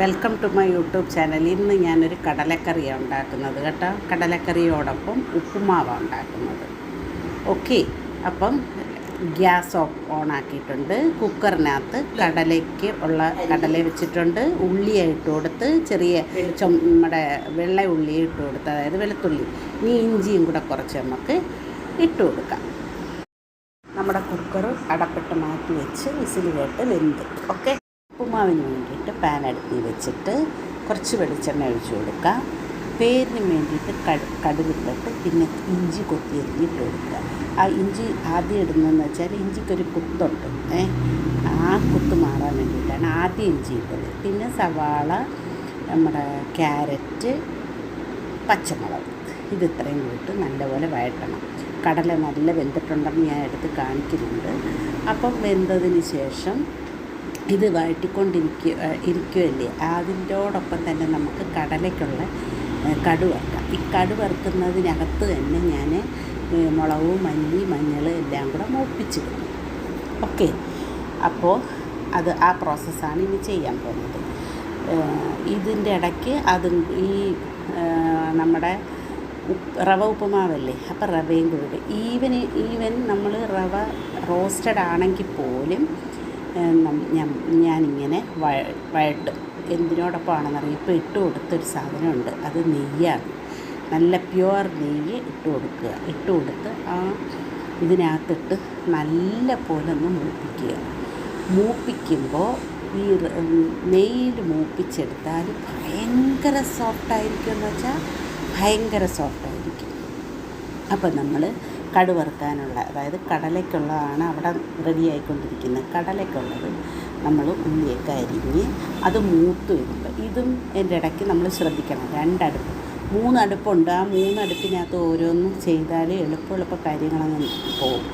Welcome to my YouTube channel. ഇന്ന് ഞാനൊരു കടലക്കറിയാണ് ഉണ്ടാക്കുന്നത് കേട്ടോ. കടലക്കറിയോടൊപ്പം ഉപ്പുമാവാണ് ഉണ്ടാക്കുന്നത്. ഓക്കെ അപ്പം ഗ്യാസ് ഓഫ് ഓൺ ആക്കിയിട്ടുണ്ട് കുക്കറിനകത്ത് കടലയ്ക്ക് ഉള്ള കടല വെച്ചിട്ടുണ്ട്. ഉള്ളിയായിട്ട് ഇട്ട് കൊടുത്ത് ചെറിയ നമ്മുടെ വെള്ള ഉള്ളി ഇട്ട് കൊടുത്ത് അതായത് വെളുത്തുള്ളി. ഇനി ഇഞ്ചിയും കൂടെ കുറച്ച് നമുക്ക് ഇട്ട് കൊടുക്കാം. നമ്മുടെ കുക്കർ അടപ്പെട്ട് മാറ്റി വെച്ച് വിസിൽ കേട്ട് വെന്ത്. ഓക്കെ ഉപ്പുമാവിന് വേണ്ടിയിട്ട് പാൻ അടുപ്പിൽ വെച്ചിട്ട് കുറച്ച് വെളിച്ചെണ്ണ ഒഴിച്ചു കൊടുക്കുക. പേരിന് വേണ്ടിയിട്ട് കടു കടുകിട്ടിട്ട് പിന്നെ ഇഞ്ചി കൊത്തി എറിഞ്ഞിട്ട് കൊടുക്കുക. ആ ഇഞ്ചി ആദ്യം ഇടുന്നതെന്ന് വെച്ചാൽ ഇഞ്ചിക്കൊരു കുത്തുണ്ട്. ഏ ആ കുത്ത് മാറാൻ വേണ്ടിയിട്ടാണ് ആദ്യം ഇഞ്ചി ഇട്ടത്. പിന്നെ സവാള നമ്മുടെ ക്യാരറ്റ് പച്ചമുളക്. ഇത് ഇത്രയും കൂട്ട് നല്ലപോലെ വഴട്ടണം കടല നല്ല വെന്തിട്ടുണ്ടെന്ന് ഞാൻ എടുത്ത് കാണിക്കുന്നുണ്ട്. അപ്പം വെന്തതിന് ശേഷം ഇത് വഴറ്റിക്കൊണ്ടിരിക്കുക ഇരിക്കുകയല്ലേ? അതിന്റോടൊപ്പം തന്നെ നമുക്ക് കടലയ്ക്കുള്ള കടു വറുക്കാം. ഈ കടു വറുക്കുന്നതിനകത്ത് തന്നെ ഞാൻ മുളക് മല്ലി മഞ്ഞൾ എല്ലാം കൂടെ മൂപ്പിച്ചിടും. ഓക്കെ. അപ്പോൾ അത് ആ പ്രോസസ്സാണ് ഇനി ചെയ്യാൻ പോകുന്നത്. ഇതിന്റെ ഇടയ്ക്ക് അതും ഈ നമ്മുടെ റവ ഉപ്പുമാവല്ലേ? അപ്പോൾ റവയും കൂടി ഈവൻ ഈവൻ നമ്മൾ റവ റോസ്റ്റഡ് ആണെങ്കിൽ പോലും ഞാനിങ്ങനെ വഴ വഴട്ടും എന്തിനോടൊപ്പമാണെന്നറിയാം? ഇപ്പോൾ ഇട്ട് കൊടുത്തൊരു സാധനമുണ്ട്. അത് നെയ്യാണ്. നല്ല പ്യുവർ നെയ്യ് ഇട്ട് കൊടുക്കുക. ഇട്ട് കൊടുത്ത് ആ ഇതിനകത്തിട്ട് നല്ല പോലെ ഒന്ന് മൂപ്പിക്കുക. മൂപ്പിക്കുമ്പോൾ ഈ നെയ്യിൽ മൂപ്പിച്ചെടുത്താൽ ഭയങ്കര സോഫ്റ്റായിരിക്കും എന്ന് വെച്ചാൽ ഭയങ്കര സോഫ്റ്റായിരിക്കും. അപ്പം നമ്മൾ കടുവറുക്കാനുള്ള അതായത് കടലയ്ക്കുള്ളതാണ് അവിടെ റെഡി ആയിക്കൊണ്ടിരിക്കുന്നത്. കടലയ്ക്കുള്ളത് നമ്മൾ ഉള്ളിയൊക്കെ അരിഞ്ഞ് അത് മൂത്ത് വരുമ്പോൾ ഇതും എന്റെ ഇടയ്ക്ക് നമ്മൾ ശ്രദ്ധിക്കണം. രണ്ടടുപ്പ്. മൂന്നടുപ്പുണ്ട്. ആ മൂന്നടുപ്പിനകത്ത് ഓരോന്നും ചെയ്താൽ എളുപ്പം എളുപ്പ കാര്യങ്ങളങ്ങ് പോകും.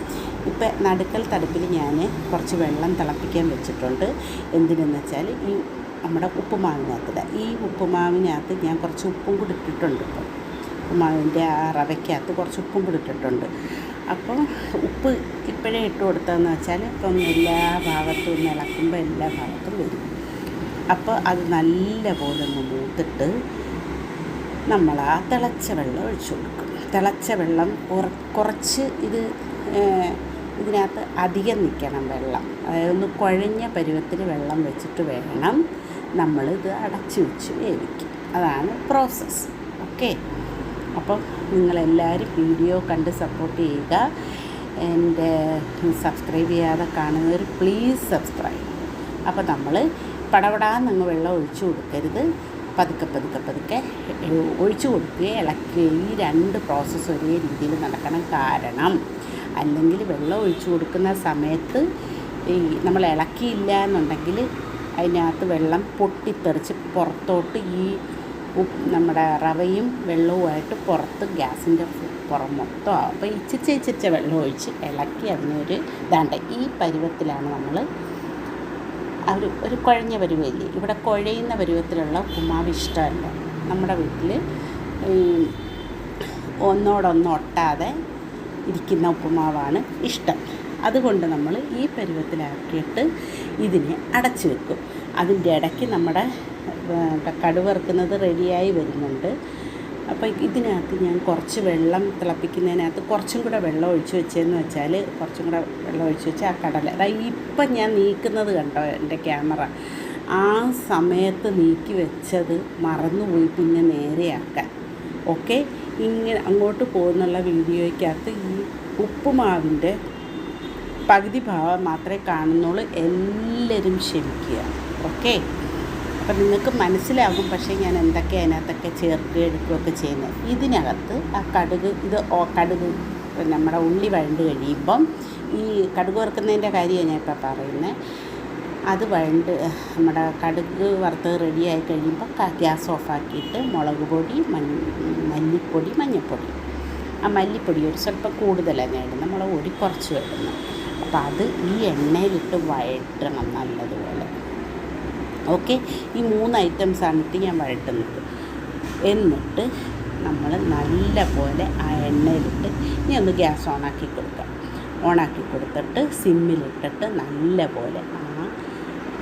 ഇപ്പം നടുക്കൽ തടുപ്പിൽ ഞാൻ കുറച്ച് വെള്ളം തിളപ്പിക്കാൻ വെച്ചിട്ടുണ്ട്. എന്തിനെന്ന് വെച്ചാൽ ഈ നമ്മുടെ ഉപ്പുമാവിനകത്തിടാം ഈ ഉപ്പുമാവിനകത്ത് ഞാൻ കുറച്ച് ഉപ്പും കൂടി ഇട്ടിട്ടുണ്ട് ഇപ്പം. ഉപ്പുമാവിന്റെ ആ റവയ്ക്കകത്ത് കുറച്ച് ഉപ്പും കൂടി ഇട്ടിട്ടുണ്ട്. അപ്പോൾ ഉപ്പ് ഇപ്പോഴേ ഇട്ട് കൊടുത്തതെന്ന് വെച്ചാൽ ഇപ്പം എല്ലാ ഭാഗത്തും ഒന്ന് ഇളക്കുമ്പോൾ എല്ലാ ഭാഗത്തും വരും. അപ്പോൾ അത് നല്ല പോലെ ഒന്ന് മൂത്തിട്ട് നമ്മൾ ആ തിളച്ച വെള്ളം ഒഴിച്ചു കൊടുക്കും. തിളച്ച വെള്ളം കുറച്ച് ഇത് ഇതിനകത്ത് അധികം നിൽക്കണം വെള്ളം. അതായത് ഒന്ന് കുഴഞ്ഞ പരുവത്തിൽ വെള്ളം വെച്ചിട്ട് വേണം നമ്മളിത് അടച്ചു വെച്ച് വേവിക്കും അതാണ് പ്രോസസ്സ് ഓക്കെ അപ്പം നിങ്ങളെല്ലാവരും വീഡിയോ കണ്ട് സപ്പോർട്ട് ചെയ്യുക. എന്റെ സബ്സ്ക്രൈബ് ചെയ്യാതെ കാണുന്നവർ പ്ലീസ് സബ്സ്ക്രൈബ് അപ്പോൾ നമ്മൾ പടപടാന്നങ്ങ് വെള്ളം ഒഴിച്ചു കൊടുക്കരുത്. പതുക്കെ പതുക്കെ പതുക്കെ ഒഴിച്ചു കൊടുക്കുകയും ഇളക്കുകയും ഈ രണ്ട് പ്രോസസ്സ് ഒരേ രീതിയിൽ നടക്കണം. കാരണം അല്ലെങ്കിൽ വെള്ളം ഒഴിച്ചു കൊടുക്കുന്ന സമയത്ത് ഈ നമ്മൾ ഇളക്കിയില്ല എന്നുണ്ടെങ്കിൽ അതിനകത്ത് വെള്ളം പൊട്ടിത്തെറിച്ച് പുറത്തോട്ട് ഈ നമ്മുടെ റവയും വെള്ളവുമായിട്ട് പുറത്ത് ഗ്യാസിന്റെ പുറം മൊത്തം അപ്പോൾ ഇച്ചിച്ച ഇച്ചിച്ച വെള്ളം ഒഴിച്ച് ഇളക്കി അതിനൊരു ഇതാണ്ട്. ഈ പരുവത്തിലാണ് നമ്മൾ ഒരു ഒരു കുഴഞ്ഞ പരുവല്ലേ ഇവിടെ കുഴയുന്ന പരുവത്തിലുള്ള ഉമാവ് ഇഷ്ടമല്ല. നമ്മുടെ വീട്ടിൽ ഒന്നോടൊന്ന് ഒട്ടാതെ ഇരിക്കുന്ന ഉപ്പുമാവാണ് ഇഷ്ടം. അതുകൊണ്ട് നമ്മൾ ഈ പരുവത്തിലാക്കിയിട്ട് ഇതിനെ അടച്ചു വെക്കും. അതിന്റെ ഇടയ്ക്ക് നമ്മുടെ കടുവറുക്കുന്നത് റെഡിയായി വരുന്നുണ്ട്. അപ്പോൾ ഇതിനകത്ത് ഞാൻ കുറച്ച് വെള്ളം തിളപ്പിക്കുന്നതിനകത്ത് കുറച്ചും കൂടെ വെള്ളം ഒഴിച്ച് വെച്ചതെന്ന് വെച്ചാൽ കുറച്ചും കൂടെ വെള്ളം ഒഴിച്ച് വെച്ചാൽ ആ കടല. അതായത് ഇപ്പം ഞാൻ നീക്കുന്നത് കണ്ടോ എന്റെ ക്യാമറ? ആ സമയത്ത് നീക്കി വെച്ചത് മറന്നുപോയി പിന്നെ നേരെയാക്കാൻ ഓക്കെ? ഇങ്ങനെ അങ്ങോട്ട് പോകുന്നുള്ള വീഡിയോയ്ക്കകത്ത് ഈ ഉപ്പുമാവിന്റെ പകുതി ഭാവം മാത്രമേ കാണുന്നുള്ളൂ. എല്ലാവരും ക്ഷമിക്കുക. ഓക്കെ? അപ്പം നിങ്ങൾക്ക് മനസ്സിലാകും പക്ഷേ ഞാൻ എന്തൊക്കെ അതിനകത്തൊക്കെ ചേർക്കുക എടുക്കുകയൊക്കെ ചെയ്യുന്നത്. ഇതിനകത്ത് ആ കടുക് ഇത് ഓ കടുക് നമ്മുടെ ഉള്ളി വഴണ്ട് കഴിയുമ്പം ഈ കടുക് വറുക്കുന്നതിന്റെ കാര്യമാണ് ഞാൻ ഇപ്പോൾ പറയുന്നത്. അത് വഴണ്ട് നമ്മുടെ കടുക് വറുത്ത് റെഡിയായി കഴിയുമ്പോൾ ഗ്യാസ് ഓഫാക്കിയിട്ട് മുളക് പൊടി മല്ലിപ്പൊടി മഞ്ഞൾപ്പൊടി. ആ മല്ലിപ്പൊടി ഒരു സ്വല്പം കൂടുതലാണ് ഇടുന്നത് മുളക് പൊടി കുറച്ച് ഇടുന്നത് അപ്പോൾ അത് ഈ എണ്ണയിലിട്ട് വഴറ്റണം നല്ലതുപോലെ. ഓക്കെ? ഈ മൂന്ന് ഐറ്റംസാണ് ഇട്ട് ഞാൻ വഴട്ടുന്നത് എന്നിട്ട് നമ്മൾ നല്ല പോലെ ആ എണ്ണയിലിട്ട് ഇനി ഒന്ന് ഗ്യാസ് ഓണാക്കി കൊടുക്കാം. ഓണാക്കി കൊടുത്തിട്ട് സിമ്മിലിട്ടിട്ട് നല്ല പോലെ ആ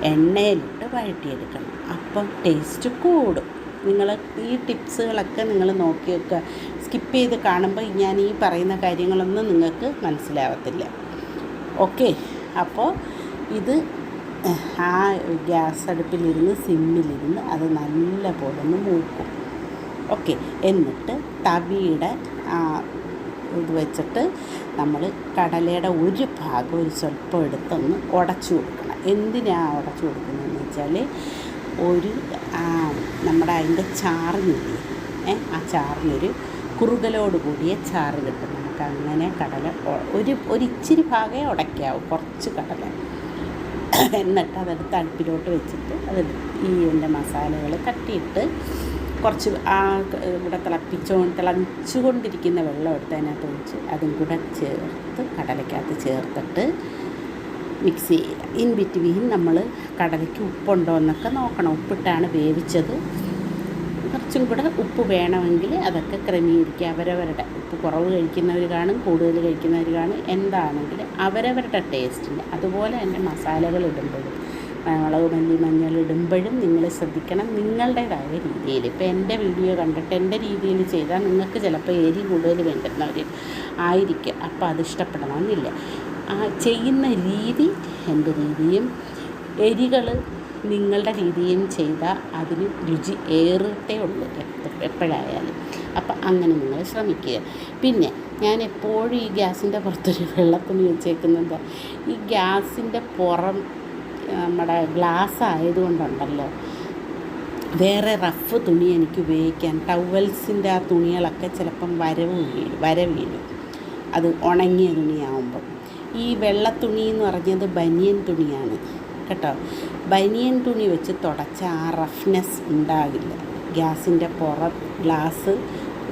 എണ്ണയിലിട്ട് വഴറ്റിയെടുക്കണം. അപ്പം ടേസ്റ്റ് കൂടും. നിങ്ങൾ ഈ ടിപ്സുകളൊക്കെ നിങ്ങൾ നോക്കി വെക്കുക. സ്കിപ്പ് ചെയ്ത് കാണുമ്പോൾ ഞാൻ ഈ പറയുന്ന കാര്യങ്ങളൊന്നും നിങ്ങൾക്ക് മനസ്സിലാവത്തില്ല. ഓക്കെ? അപ്പോൾ ഇത് ആ ഗ്യാസ് അടുപ്പിലിരുന്ന് സിമ്മിലിരുന്ന് അത് നല്ല പോലെ ഒന്ന് മൂക്കും. ഓക്കെ എന്നിട്ട് തവിയുടെ ഇത് വെച്ചിട്ട് നമ്മൾ കടലയുടെ ഒരു ഭാഗം ഒരു സ്വല്പം എടുത്തൊന്ന് ഉടച്ചു കൊടുക്കണം. എന്തിനാണ് ഉടച്ചു കൊടുക്കുന്നതെന്ന് വെച്ചാൽ ഒരു നമ്മുടെ അതിന്റെ ചാറിനില്ലേ ഏ ആ ചാറിനൊരു കുറുകലോട് കൂടിയ ചാറ് കിട്ടും. നമുക്ക് അങ്ങനെ കടല ഒരു ഒരു ഇച്ചിരി ഭാഗമേ ഉടയ്ക്കാവൂ കുറച്ച് കടല. എന്നിട്ട് അതെടുത്ത് അടുപ്പിലോട്ട് വെച്ചിട്ട് അത് ഈ എന്റെ മസാലകൾ തട്ടിയിട്ട് കുറച്ച് ആ ഇവിടെ തിളപ്പിച്ചോ തിളച്ചുകൊണ്ടിരിക്കുന്ന വെള്ളം എടുത്ത് അതിനകത്ത് ഒഴിച്ച് അതും കൂടെ ചേർത്ത് കടലയ്ക്കകത്ത് ചേർത്തിട്ട് മിക്സ് ചെയ്യുക ഇൻ ബിറ്റ്വീൻ നമ്മൾ കടലയ്ക്ക് ഉപ്പുണ്ടോ എന്നൊക്കെ നോക്കണം. ഉപ്പിട്ടാണ് വേവിച്ചത്. കുറച്ചും കൂടെ ഉപ്പ് വേണമെങ്കിൽ അതൊക്കെ ക്രമീകരിക്കുക. അവരവരുടെ ഉപ്പ് കുറവ് കഴിക്കുന്നവർ കാണും കൂടുതൽ കഴിക്കുന്നവർ കാണും. എന്താണെങ്കിൽ അവരവരുടെ ടേസ്റ്റിന് അതുപോലെ തന്നെ മസാലകൾ ഇടുമ്പോഴും മുളക് മല്ലി മഞ്ഞൾ ഇടുമ്പോഴും നിങ്ങൾ ശ്രദ്ധിക്കണം നിങ്ങളുടേതായ രീതിയിൽ. ഇപ്പോൾ എന്റെ വീഡിയോ കണ്ടിട്ട് എന്റെ രീതിയിൽ ചെയ്താൽ നിങ്ങൾക്ക് ചിലപ്പോൾ എരി കൂടുതൽ വേണ്ടുന്നവർ ആയിരിക്കും. അപ്പോൾ അത് ഇഷ്ടപ്പെടണമെന്നില്ല. ആ ചെയ്യുന്ന രീതി എന്റെ രീതിയും എരികൾ നിങ്ങളുടെ രീതിയിൽ ചെയ്താൽ അതിന് രുചി ഏറിട്ടേ ഉള്ളൂ എപ്പോഴായാലും. അപ്പം അങ്ങനെ നിങ്ങൾ ശ്രമിക്കുക. പിന്നെ ഞാൻ എപ്പോഴും ഈ ഗ്യാസിന്റെ പുറത്തൊരു വെള്ളത്തുണി വെച്ചേക്കുന്നത് ഈ ഗ്യാസിന്റെ പുറം നമ്മുടെ ഗ്ലാസ് ആയതുകൊണ്ടുണ്ടല്ലോ വേറെ റഫ് തുണി എനിക്ക് ഉപയോഗിക്കാൻ ടവൽസിന്റെ ആ തുണികളൊക്കെ ചിലപ്പം വരവ് വീഴും വര വീഴും. അത് ഉണങ്ങിയ തുണിയാവുമ്പം. ഈ വെള്ള തുണി എന്ന് പറഞ്ഞത് ബനിയൻ തുണിയാണ്. കേട്ടോ. ബനിയൻ തുണി വെച്ച് തുടച്ച ആ റഫ്നെസ് ഉണ്ടാകില്ല. ഗ്യാസിന്റെ പുറ ഗ്ലാസ്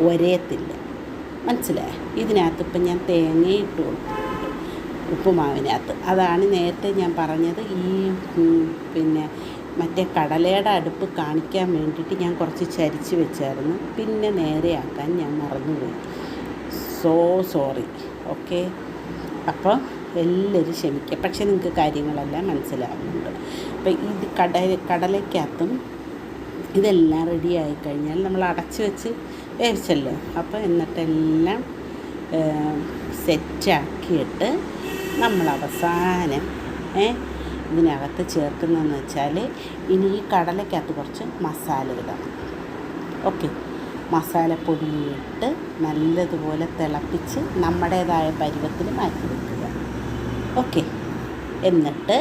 ഒരേത്തില്ല. മനസ്സിലേ ഇതിനകത്ത് ഇപ്പം ഞാൻ തേങ്ങയിട്ട് കൊടുത്തിട്ടുണ്ട്. ഉപ്പുമാവിനകത്ത്. അതാണ് നേരത്തെ ഞാൻ പറഞ്ഞത്. ഈ പിന്നെ മറ്റേ കടലയുടെ അടുപ്പ് കാണിക്കാൻ വേണ്ടിയിട്ട് ഞാൻ കുറച്ച് ചരിച്ച് വെച്ചായിരുന്നു. പിന്നെ നേരെയാക്കാൻ ഞാൻ മറന്നുപോയി. സോ സോറി ഓക്കെ അപ്പോൾ എല്ലാവരും ക്ഷമിക്കുക. പക്ഷേ നിങ്ങൾക്ക് കാര്യങ്ങളെല്ലാം മനസ്സിലാവുന്നുണ്ട്. അപ്പോൾ ഇത് കടല കടലയ്ക്കകത്തും ഇതെല്ലാം റെഡി ആയി കഴിഞ്ഞാൽ നമ്മൾ അടച്ച് വെച്ച് വേവിച്ചല്ലോ. അപ്പോൾ എന്നിട്ടെല്ലാം സെറ്റാക്കിയിട്ട് നമ്മൾ അവസാനം ഏ ഇതിനകത്ത് ചേർക്കുന്നതെന്ന് വെച്ചാൽ ഇനി ഈ കടലയ്ക്കകത്ത് കുറച്ച് മസാല ഇടണം. ഓക്കെ. മസാലപ്പൊടിയിട്ട് നല്ലതുപോലെ തിളപ്പിച്ച് നമ്മുടേതായ പരുവത്തിൽ മാറ്റി വെക്കുക. ഓക്കെ. എന്നിട്ട്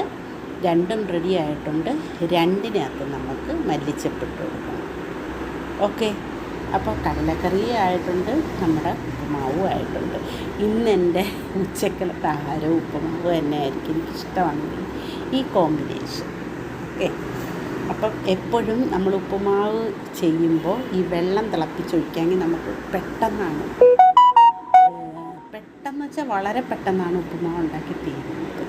രണ്ടും റെഡി ആയിട്ടുണ്ട്. രണ്ടിനകത്ത് നമുക്ക് മല്ലിച്ചപ്പിട്ട് കൊടുക്കണം. ഓക്കെ. അപ്പോൾ കടലക്കറി ആയിട്ടുണ്ട്. നമ്മുടെ ഉപ്പുമാവും ആയിട്ടുണ്ട്. ഇന്ന് എന്റെ ഉച്ചക്കലത്തെ ആഹാരവും ഉപ്പുമാവ് തന്നെ ആയിരിക്കും എനിക്കിഷ്ടമാണെങ്കിൽ ഈ കോമ്പിനേഷൻ ഓക്കെ. അപ്പം എപ്പോഴും നമ്മൾ ഉപ്പുമാവ് ചെയ്യുമ്പോൾ ഈ വെള്ളം തിളപ്പിച്ചൊഴിക്കാമെങ്കിൽ നമുക്ക് പെട്ടെന്നാണ് വെച്ചാൽ വളരെ പെട്ടെന്നാണ് ഉപ്പുമാവ് ഉണ്ടാക്കി തീരുന്നത്.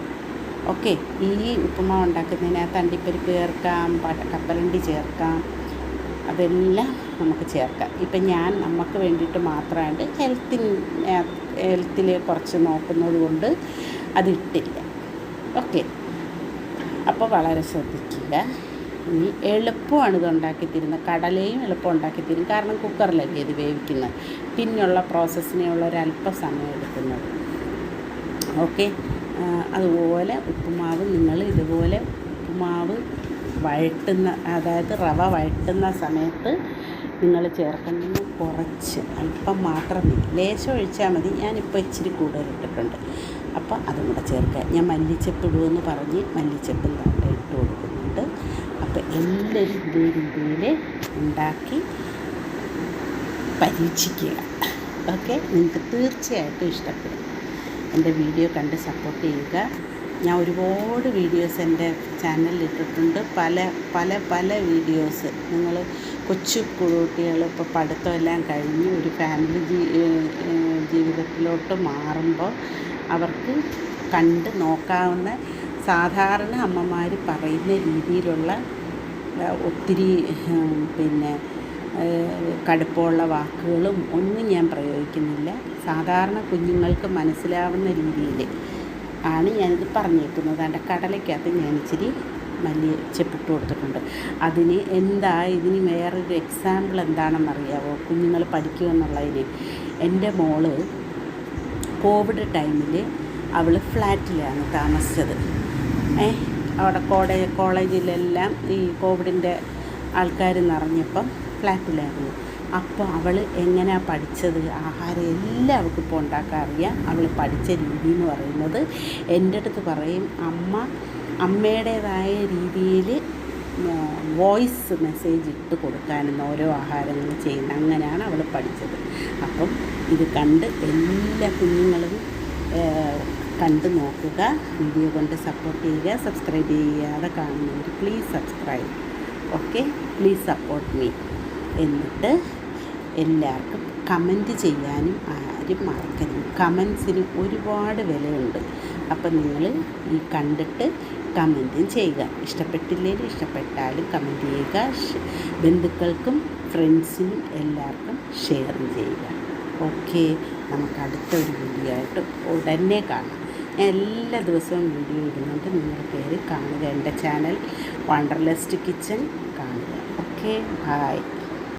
ഓക്കെ ഈ ഉപ്പുമാവ് ഉണ്ടാക്കുന്നതിനകത്ത് അണ്ടിപ്പരിപ്പ് ചേർക്കാം കപ്പലണ്ടി ചേർക്കാം അതെല്ലാം നമുക്ക് ചേർക്കാം. ഇപ്പം ഞാൻ നമുക്ക് വേണ്ടിയിട്ട് മാത്രമായിട്ട് ഹെൽത്തിൽ ഹെൽത്തിൽ കുറച്ച് നോക്കുന്നത് കൊണ്ട് അതിട്ടില്ല. ഓക്കെ അപ്പോൾ വളരെ ശ്രദ്ധിക്കുക. ഇനി എളുപ്പമാണ് ഇത് ഉണ്ടാക്കി തരുന്നത് കടലയും എളുപ്പം ഉണ്ടാക്കി തരും കാരണം കുക്കറിലല്ലേ ഇത് വേവിക്കുന്നത്. പിന്നുള്ള പ്രോസസ്സിനുള്ള ഒരു അല്പസമയം എടുക്കുന്നത്. ഓക്കെ? അതുപോലെ ഉപ്പുമാവ് നിങ്ങൾ ഇതുപോലെ ഉപ്പുമാവ് വഴട്ടുന്ന അതായത് റവ വഴട്ടുന്ന സമയത്ത് നിങ്ങൾ ചേർക്കുന്നത് കുറച്ച് അല്പം മാത്രം മതി. ലേശം ഒഴിച്ചാൽ മതി. ഞാനിപ്പോൾ ഇച്ചിരി കൂടുതൽ ഇട്ടിട്ടുണ്ട്. അപ്പോൾ അതും കൂടെ ചേർക്കുക. ഞാൻ മല്ലിച്ചപ്പ് ഇടുമെന്ന് പറഞ്ഞ് മല്ലിച്ചപ്പും ഇട്ട് കൊടുക്കുന്നുണ്ട് അപ്പോൾ എല്ലാവരും ഇതേ രീതിയിൽ ഉണ്ടാക്കി പരീക്ഷിക്കുക. ഓക്കെ? നിങ്ങൾക്ക് തീർച്ചയായിട്ടും ഇഷ്ടപ്പെടും. എന്റെ വീഡിയോ കണ്ട് സപ്പോർട്ട് ചെയ്യുക. ഞാൻ ഒരുപാട് വീഡിയോസ് എന്റെ ചാനലിൽ ഇട്ടിട്ടുണ്ട്. പല പല പല വീഡിയോസ്. നിങ്ങൾ കൊച്ചു കുട്ടികൾ ഇപ്പോൾ പഠിത്തമെല്ലാം കഴിഞ്ഞ് ഒരു ഫാമിലി ജീ ജീവിതത്തിലോട്ട് മാറുമ്പോൾ അവർക്ക് കണ്ട് നോക്കാവുന്ന സാധാരണ അമ്മമാർ പറയുന്ന രീതിയിലുള്ള ഒത്തിരി പിന്നെ ഏഹ് കടുപ്പമുള്ള വാക്കുകളും ഒന്നും ഞാൻ പ്രയോഗിക്കുന്നില്ല. സാധാരണ കുഞ്ഞുങ്ങൾക്ക് മനസ്സിലാവുന്ന രീതിയിൽ ആണ് ഞാനിത് പറഞ്ഞേക്കുന്നത്. അതിന്റെ കടലയ്ക്കകത്ത് ഞാൻ ഇച്ചിരി മല്ലിച്ചപ്പിട്ട് കൊടുത്തിട്ടുണ്ട്. അതിന് എന്താ ഇതിന് വേറൊരു എക്സാമ്പിൾ എന്താണെന്നറിയാവോ? കുഞ്ഞുങ്ങൾ പഠിക്കുമെന്നുള്ളതിന് എന്റെ മോൾ കോവിഡ് ടൈമിൽ അവൾ ഫ്ലാറ്റിലാണ് താമസിച്ചത്. ഏ അവിടെ കോളേജ് കോളേജിലെല്ലാം ഈ കോവിഡിന്റെ ആൾക്കാർ നിറഞ്ഞപ്പം ഫ്ലാറ്റിലായിരുന്നു. അപ്പോൾ അവൾ എങ്ങനെയാണ് പഠിച്ചത്? ആഹാരം എല്ലാം അവൾക്ക് ഇപ്പോൾ ഉണ്ടാക്കാൻ അറിയാം. അവൾ പഠിച്ച രീതി എന്ന് പറയുന്നത് എന്റെ അടുത്ത് പറയും അമ്മ അമ്മയുടേതായ രീതിയിൽ വോയിസ് മെസ്സേജ് ഇട്ട് കൊടുക്കാനെന്ന് ഓരോ ആഹാരങ്ങൾ ചെയ്യുന്നത് അങ്ങനെയാണ് അവൾ പഠിച്ചത്. അപ്പം ഇത് കണ്ട് എല്ലാ കുഞ്ഞുങ്ങളും കണ്ട് നോക്കുക. വീഡിയോ കൊണ്ട് സപ്പോർട്ട് ചെയ്യുക. സബ്സ്ക്രൈബ് ചെയ്യാതെ കാണുന്നവർ please subscribe okay please support me എന്നിട്ട് എല്ലാവർക്കും കമന്റ് ചെയ്യാനും ആരും മറക്കരുത്. കമൻസിന് ഒരുപാട് വിലയുണ്ട്. അപ്പം നിങ്ങൾ ഈ കണ്ടിട്ട് കമന്റും ചെയ്യുക. ഇഷ്ടപ്പെട്ടില്ലെങ്കിൽ ഇഷ്ടപ്പെട്ടാലും കമന്റ് ചെയ്യുക. ബന്ധുക്കൾക്കും ഫ്രണ്ട്സിനും എല്ലാവർക്കും ഷെയർ ചെയ്യുക. ഓക്കെ നമുക്ക് അടുത്ത ഒരു വീഡിയോ ആയിട്ട് ഉടനെ കാണാം. എല്ലാ ദിവസവും വീഡിയോ ഇടുന്നുണ്ട്. നിങ്ങൾ കയറി കാണുക. എന്റെ ചാനൽ വണ്ടർലെസ്റ്റ് കിച്ചൺ കാണുക. Okay bye